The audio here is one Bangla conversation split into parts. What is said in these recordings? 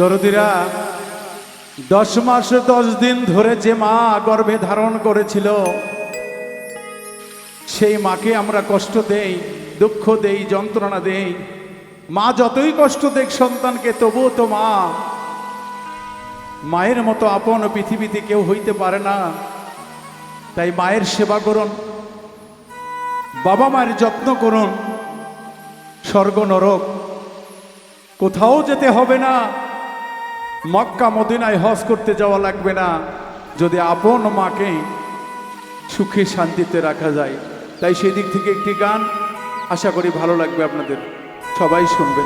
দরদিরা, দশ মাস, দশ দিন ধরে যে মা গর্ভে ধারণ করেছিল, সেই মাকে আমরা কষ্ট দেই, দুঃখ দেই, যন্ত্রণা দেই। মা যতই কষ্ট দেখ সন্তানকে, তবুও তো মা মায়ের মতো আপন পৃথিবীতে কেউ হইতে পারে না। তাই মায়ের সেবা করুন, বাবা মায়ের যত্ন করুন, স্বর্গ নরক, কোথাও যেতে হবে না। মক্কা মদিনায় হজ করতে যাওয়া লাগবে না। যদি আপন মাকে সুখে শান্তিতে রাখা যায়। তাই সেই দিক থেকে একটি গান আশা করি ভালো লাগবে আপনাদের। সবাই শুনবে।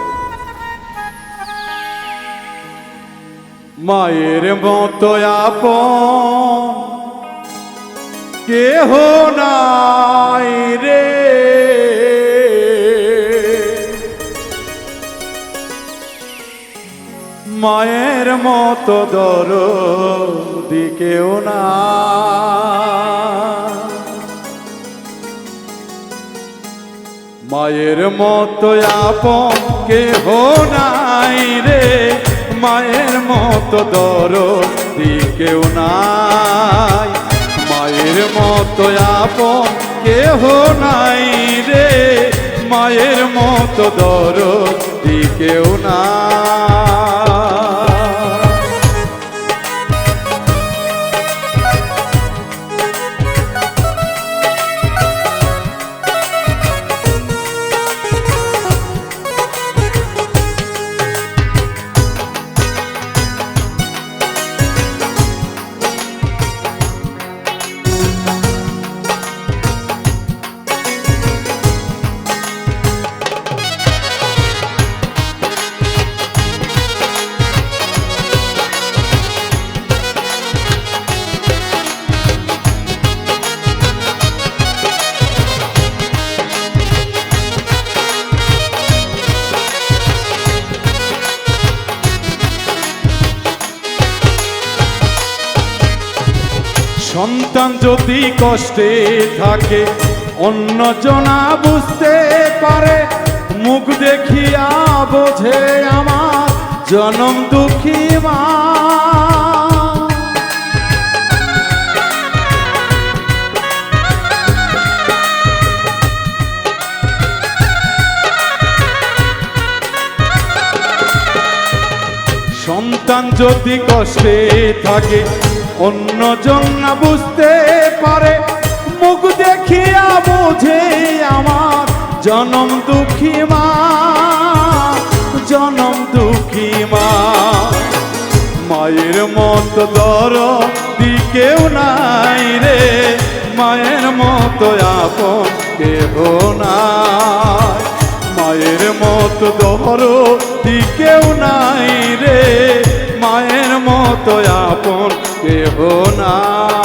মায়ের মতো আপন কেহ নাই মায়ের মতো দর দিকেও না। মায়ের মতো আপন কেহ নাই রে। মায়ের মতো দর দিকেও নাই। মায়ের মতো আপন কেহ নাই রে। মায়ের মতো দর দিকেও না সন্তান যদি কষ্টে থাকে, অন্য জনা বুঝতে পারে, মুখ দেখিয়া বোঝে আমার জনম দুঃখী মা। সন্তান যদি কষ্টে থাকে অন্য জন না বুঝতে পারে, মুখ দেখিয়া বোঝে আমার জনম দুঃখী মা, জনম দুঃখী মা। মায়ের মত দর দিকেও নাই রে, মায়ের মত আপন কেহ নাই। মায়ের মতো দর দিকেও নাই রে মায়ের মতো আপন কেহ নাই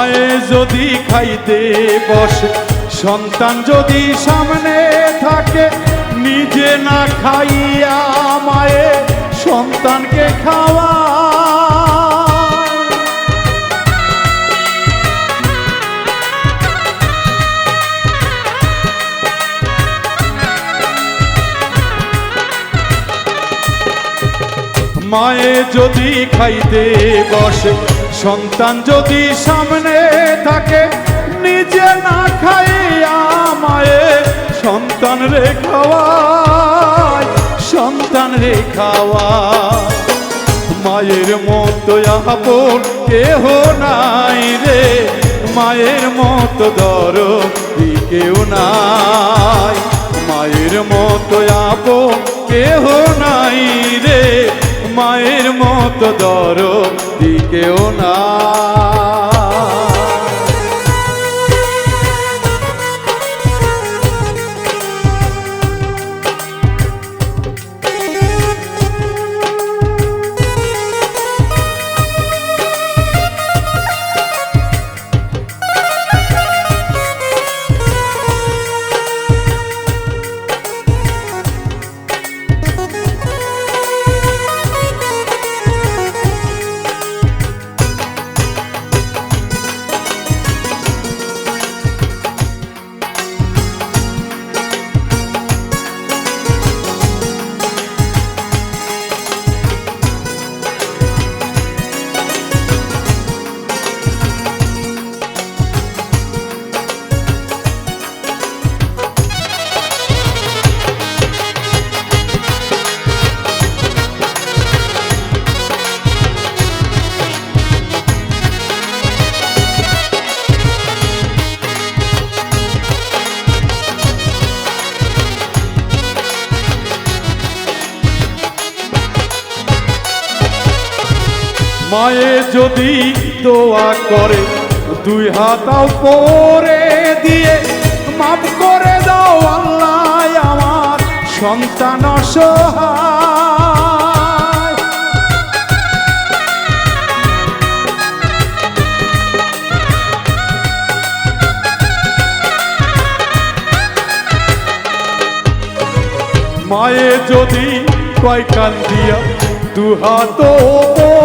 মায়ে যদি খাইতে বসে, সন্তান যদি সামনে থাকে, নিজে না খাইয়া মায়ে সন্তানকে খাওয়া মায়ে যদি খাইতে বসে সন্তান যদি সামনে থাকে, নিজে না খাইয়া মায়ে সন্তান রে খাওয়ায়, সন্তান রে খাওয়ায়। মায়ের মতো আপন কেহ নাই রে, মায়ের মতো দর কেউ নাই। মায়ের মতো আপন কেহ নাই রে। মায়ের মতো দর দিকেও নাই মায়ে যদি দোয়া করে, দুই হাতাও পরে দিয়ে মাফ করে দাও আল্লাহ আমার সন্তান মায়ে যদি কয় দু হাত দিয়া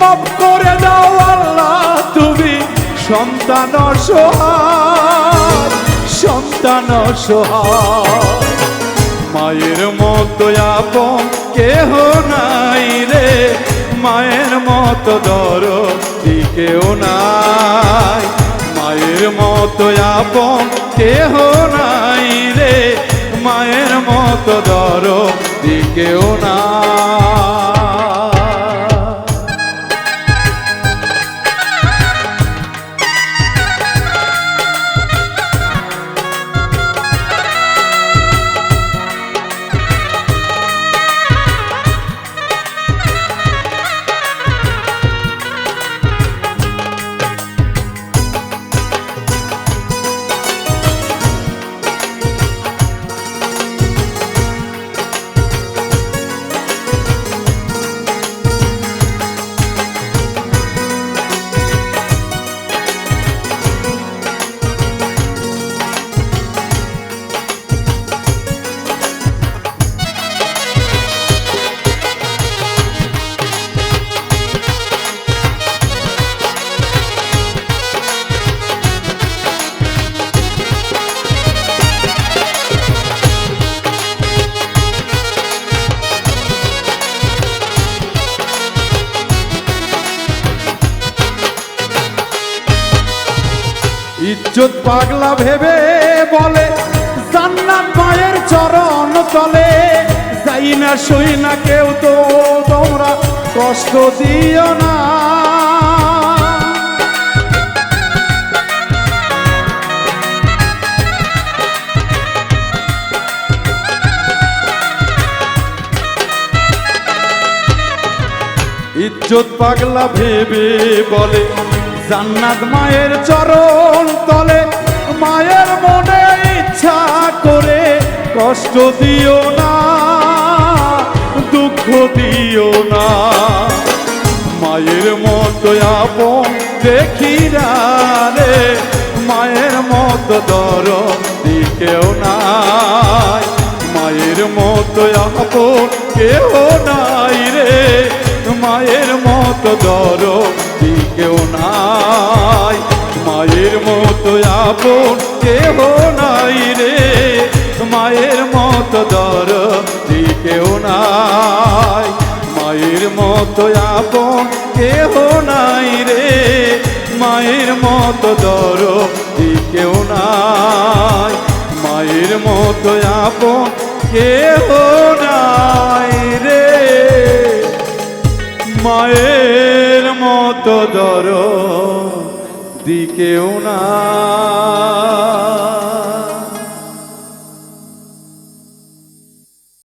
মাফ করে দাও আল্লাহ, তুমি সন্তান সহায় সন্তান সহায় মায়ের মতো আপন কেহ নাই রে, মায়ের মতো দর কেউ নাই। মায়ের মতো আপন কেহ নাই রে, মায়ের মতো দর কেউ না ইজ্জত পাগলা ভেবে বলে, জান্নাত মায়ের চরণ তলে। যাই না শুই না কেউ তো তোমরা কষ্ট দিও না। ইজ্জত পাগলা ভেবে বলে জান্নাত মায়ের চরণ তলে, মায়ের মনে ইচ্ছা করে কষ্ট দিও না, দুঃখ দিও না। মায়ের মতো আপন দেখি না রে, মায়ের মতো দর কেউ নাই। মায়ের মতো আপন কেউ নাই রে, মায়ের মতো দর কেউ নাই। মায়ের মতো আপন কেহ নাই রে। মায়ের মতো দর কেউ নাই। মায়ের মতো আপন কেহ নাই রে। মায়ের মতো দর কেউ নাই। মায়ের মতো আপন কেহ নাই রে। মায়ের মতো দর দিকেও না।